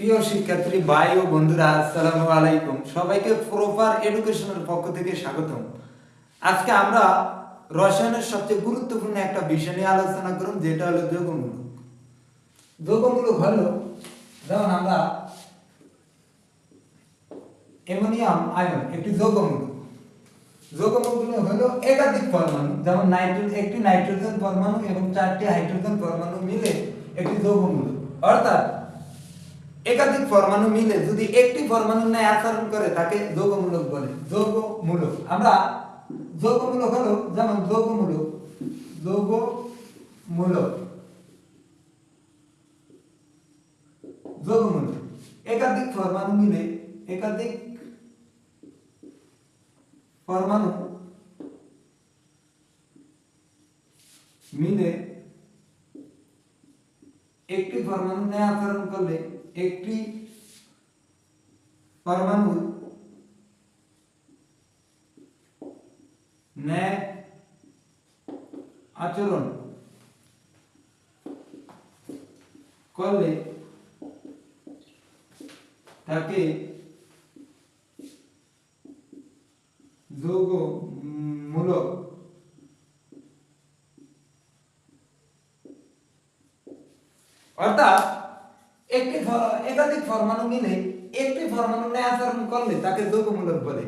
প্রিয় শিক্ষার্থী, ভাই ও বন্ধুরা, আসসালামু আলাইকুম। সবাইকে প্রপার এডুকেশনের পক্ষ থেকে স্বাগতম। আজকে আমরা রসায়নের সবচেয়ে গুরুত্বপূর্ণ একটা বিষয় নিয়ে আলোচনা করব, যেটা হলো যোগমূলক যোগমূলক হলো, যেমন আমরা অ্যামোনিয়াম, আয়ন, একটি যৌগমূলক যৌগমূলক হলো একাধিক পরমাণু, যেমন নাইট্রোজেন একটি, নাইট্রোজেন পরমাণু এবং চারটি হাইড্রোজেন পরমাণু মিলে একটি যৌগমূলক অর্থাৎ একাধিক পরমাণু মিলে যদি একটি পরমাণু ন্যায় আচরণ করে, তাকে যৌগমূলক বলে। যৌগমূলক। আমরা যৌগমূলক হলো, যেমন যৌগমূলক যৌগমূলক। যৌগমূলক। একাধিক পরমাণু মিলে একাধিক পরমাণু মিলে একটি পরমাণু ন্যায় আচরণ করলে একটি পরমাণু ন্যায় আচরণ করলে তাকে যৌগ মূলক অর্থাৎ একটি একাধিক পরমাণু মিলে একটি পরমাণু ন্যায় করলে তাকে যৌগমূলক বলে।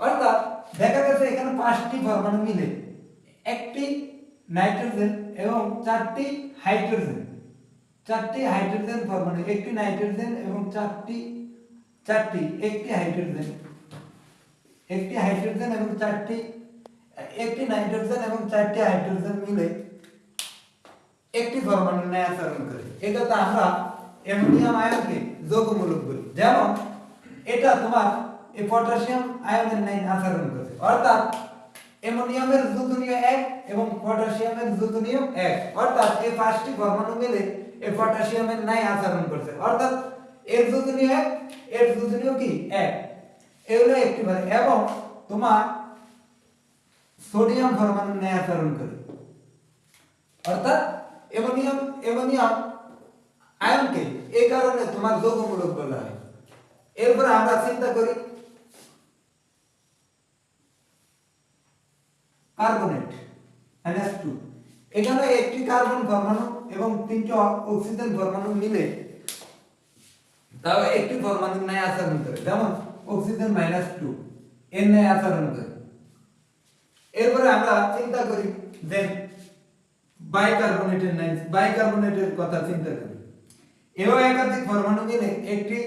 অর্থাৎ দেখা গেছে এখানে পাঁচটি পরমাণু মিলে। একটি নাইট্রোজেন এবং চারটি হাইড্রোজেন। চারটি হাইড্রোজেন পরমাণু একটি নাইট্রোজেন এবং চারটি চারটি, একটি হাইড্রোজেন। একটি হাইড্রোজেন এবং চারটি, একটি নাইট্রোজেন এবং চারটি হাইড্রোজেন মিলে একটি পরমাণু ন্যায় আচরণ করে। এটা তো আমরা অ্যামোনিয়াম আয়নকে যৌগমূলক বলি। যেমন, এটা তোমার এই পটাশিয়াম আয়নের ন্যায় আচরণ করে অর্থাৎ, অ্যামোনিয়ামের যৌগনীয় এক এবং পটাশিয়ামের যৌগনীয় এক। অর্থাৎ, এই পাঁচটি পরমাণু মিলে এই পটাশিয়ামের ন্যায় আচরণ করছে। অর্থাৎ, এর যৌগনীয় এক, এর যৌগনীয় কি? এক। এগুলো একটি বার এবং তোমার সোডিয়াম পরমাণু ন্যায় আচরণ করে। অর্থাৎ, অ্যামোনিয়াম অ্যামোনিয়াম আয়নকে এই কারণে তোমার যৌগমূলক বলা হয়। এরপরে আমরা চিন্তা করি, কার্বনেট NH2 এখানে একটি কার্বন পরমাণু এবং তিনটি অক্সিজেন পরমাণু মিলে তাও একটি পরমাণুর ন্যায় আচরণ করে। যেমন অক্সিজেন মাইনাস টু, এর ন্যায় আচরণ করে। এরপরে আমরা চিন্তা করি যে বাইকার্বনেটের নাই বাইকার্বনেটের কথা চিন্তা করি। এও একাধিক পরমাণু মিলে একটি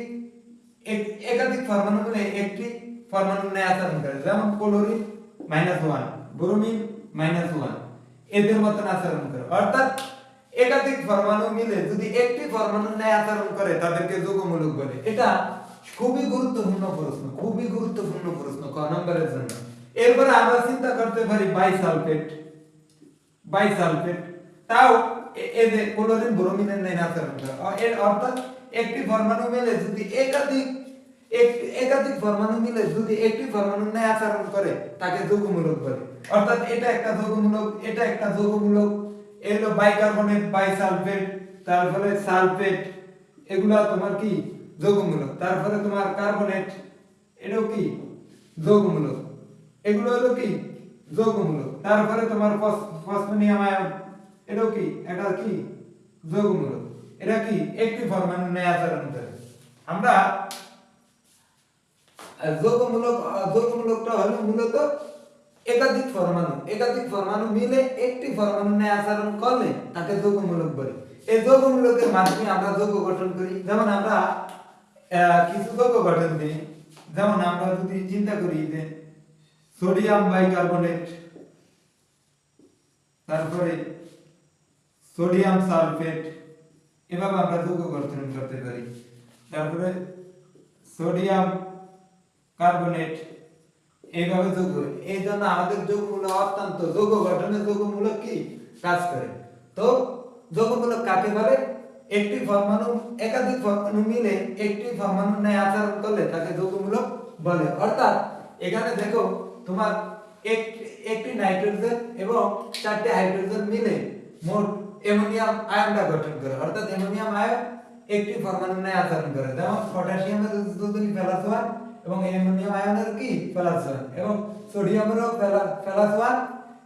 একাধিক পরমাণু মিলে একটি পরমাণু ন্যায় আচরণ করে। যেমন chlorine minus one, bromine minus one, এদের মতন আচরণ করে। অর্থাৎ একাধিক পরমাণু মিলে যদি একটি পরমাণু ন্যায় আচরণ করে, তাদেরকে যৌগমূলক বলে। এটা খুবই গুরুত্বপূর্ণ প্রশ্ন, খুবই গুরুত্বপূর্ণ প্রশ্ন ক নম্বরের জন্য। এরপরে আমরা চিন্তা করতে পারি বাইসালফেট বাইসালফেট তাও এ- এই যে ক্লোরিন ব্রোমিনের আচরণ করে অর্থাৎ একটি পরমাণু মিলে যদি একাধিক একাধিক পরমাণু মিলে যদি একটি পরমাণু আচরণ করে, তাকে যৌগমূলক বলে। অর্থাৎ এটা একটা যৌগমূলক, এটা একটা বাইকার্বনেট, বাইসালফেট, তারপরে সালফেট। এগুলা তোমার কি? যৌগমূলক। তারপরে তোমার কার্বনেট। এটাও কি? যৌগমূলক। এগুলো হলো কি? যৌগমূলক। তারপরে তোমার ফস- ফসফোনিয়াম আয়ন। এটাও কি? এটা কি? যৌগমূলক এটা কি? একটি পরমাণু ন্যায় করে আমরা যৌগমূলক যৌগমূলকটা হলো মূলত একাধিক পরমাণু। একাধিক পরমাণু মিলে একটি পরমাণু ন্যায় আচরণ করলে তাকে যৌগমূলক বলে। এই যৌগমূলকের মাধ্যমে আমরা যৌগ গঠন করি। যেমন আমরা কিছু যৌগ গঠন করি। যেমন আমরা যদি চিন্তা করি যে সোডিয়াম বাইকার্বনেট, তারপরে সোডিয়াম সালফেট, এভাবে আমরা যৌগ গঠন করতে পারি। তারপরে সোডিয়াম কার্বনেট, এইভাবে যৌগ এই জন্য আমাদের যৌগমূলক অত্যন্ত যৌগ গঠনে যৌগমূলক কি? কাজ করে। তো যৌগমূলক কাকে বলে? একটি পরমাণু, একাধিক পরমাণু মিলে একটি পরমাণু ন্যায় আচরণ করলে তাকে যৌগমূলক বলে। অর্থাৎ এখানে দেখো, তোমার এক- একটি নাইট্রোজেন এবং চারটি হাইড্রোজেন মিলে মোট অ্যামোনিয়াম আয়নটা গঠন করে, অর্থাৎ অ্যামোনিয়াম আয়ন একটি ন্যায় আচরণ করে। যেমন পটাশিয়ামের যদি প্লাস ওয়ান এবং অ্যামোনিয়াম আয়নের কি? প্লাস ওয়ান এবং সোডিয়ামেরও প্লাস ওয়ান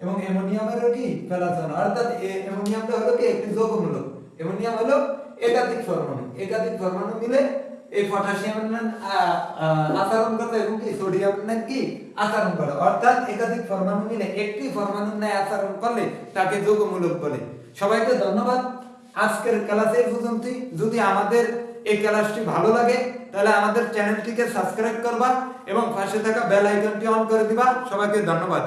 এবং অ্যামোনিয়ামেরও কি? প্লাস ওয়ান অর্থাৎ অ্যামোনিয়ামটা হলো কি? একটি যৌগমূলক। অ্যামোনিয়াম হলো একাধিক পরমাণু। একাধিক পরমাণু মিলে এই পটাশিয়াম আচরণ করে এবং কি? সোডিয়াম না কি? আচরণ করে। অর্থাৎ একাধিক পরমাণু মিলে একটি পরমাণু ন্যায় আচরণ করলে তাকে যৌগমূলক বলে। সবাইকে ধন্যবাদ। আজকের ক্লাসে এই পর্যন্তই। যদি আমাদের এই ক্লাসটি ভালো লাগে, তাহলে আমাদের চ্যানেলটিকে সাবস্ক্রাইব করবা এবং পাশে থাকা বেল আইকনটি অন করে দিবা। সবাইকে ধন্যবাদ।